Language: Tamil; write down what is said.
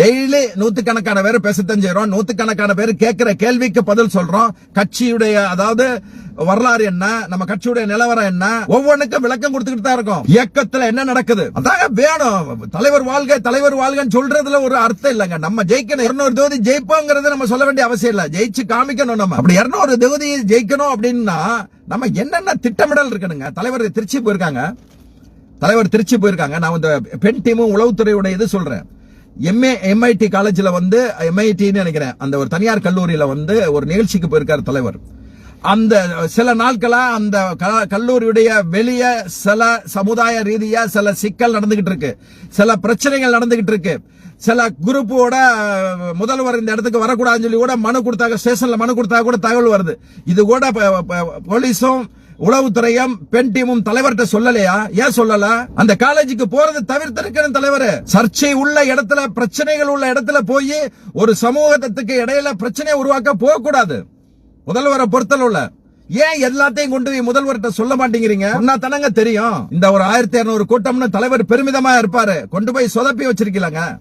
டெய்லி நூத்துக்கணக்கான பேர் பேசத்தான் செய்றோம் நூத்துக்கணக்கான பேர் கேட்கிற கேள்விக்கு பதில் சொல்றோம். கட்சியுடைய அதாவது வரலாறு என்ன? நம்ம கட்சியுடைய நிலவரம் என்ன? ஒவ்வொன்றுக்கும் விளக்கம் கொடுத்துக்கிட்டு தான் இருக்கும். இயக்கத்துல என்ன நடக்குது? அதாங்க வேணும். தலைவர் வாழ்க தலைவர் வாழ்கன்னு சொல்றதுல ஒரு அர்த்தம் இல்லைங்க. நம்ம ஜெயிக்கணும். இருநூறு தொகுதி ஜெயிப்போங்கிறது நம்ம சொல்ல வேண்டிய அவசியம் இல்ல. ஜெயிச்சு காமிக்கணும் நம்ம. அப்படி இருநூறு தொகுதி ஜெயிக்கணும் அப்படின்னா நம்ம என்னென்ன திட்டமிடல் இருக்கணுங்க தலைவர் திருச்சி போயிருக்காங்க. தலைவர் திருச்சி போயிருக்காங்க. நான் இந்த பெண் டீமும் உளவுத்துறையுடைய இது சொல்றேன். எம்ஏ எம்ஐடி காலேஜில் வந்து எம்ஐடின்னு நினைக்கிறேன். அந்த ஒரு தனியார் கல்லூரியில் வந்து ஒரு நிகழ்ச்சிக்கு போயிருக்காரு தலைவர். அந்த சில நாட்களா அந்த க- கல்லூரியுடைய வெளியே சில சமுதாய ரீதியா சில சிக்கல் நடந்துகிட்டு இருக்கு. சில பிரச்சனைகள் நடந்துகிட்டு இருக்கு. சில குரூப்போட முதல்வர் இந்த இடத்துக்கு வரக்கூடாதுன்னு சொல்லி கூட மனு கொடுத்தாங்க ஸ்டேஷன்ல மனு கொடுத்தா கூட தகவல் வருது. இது கூட போலீஸும் உளவுத்துறையும் பெண் டீமும் தலைவர்கிட்ட சொல்லலையா? ஏன் சொல்லல? அந்த காலேஜுக்கு போறது தவிர்த்திருக்கிற தலைவர். சர்ச்சை உள்ள இடத்துல பிரச்சனைகள் உள்ள இடத்துல போய் ஒரு சமூகத்துக்கு இடையில பிரச்சனையை உருவாக்க போகக்கூடாது. முதல்வரை முதல்வரை பொறுத்தளவுல ஏன் எல்லாத்தையும் கொண்டு போய் முதல்வர்கிட்ட சொல்ல மாட்டேங்கிறீங்க? சொன்னா தானங்க தெரியும். இந்த ஒரு ஆயிரத்தி இருநூறு கூட்டம்னு தலைவர் பெருமிதமா இருப்பாரு. கொண்டு போய் சொதப்பி வச்சிருக்கீங்க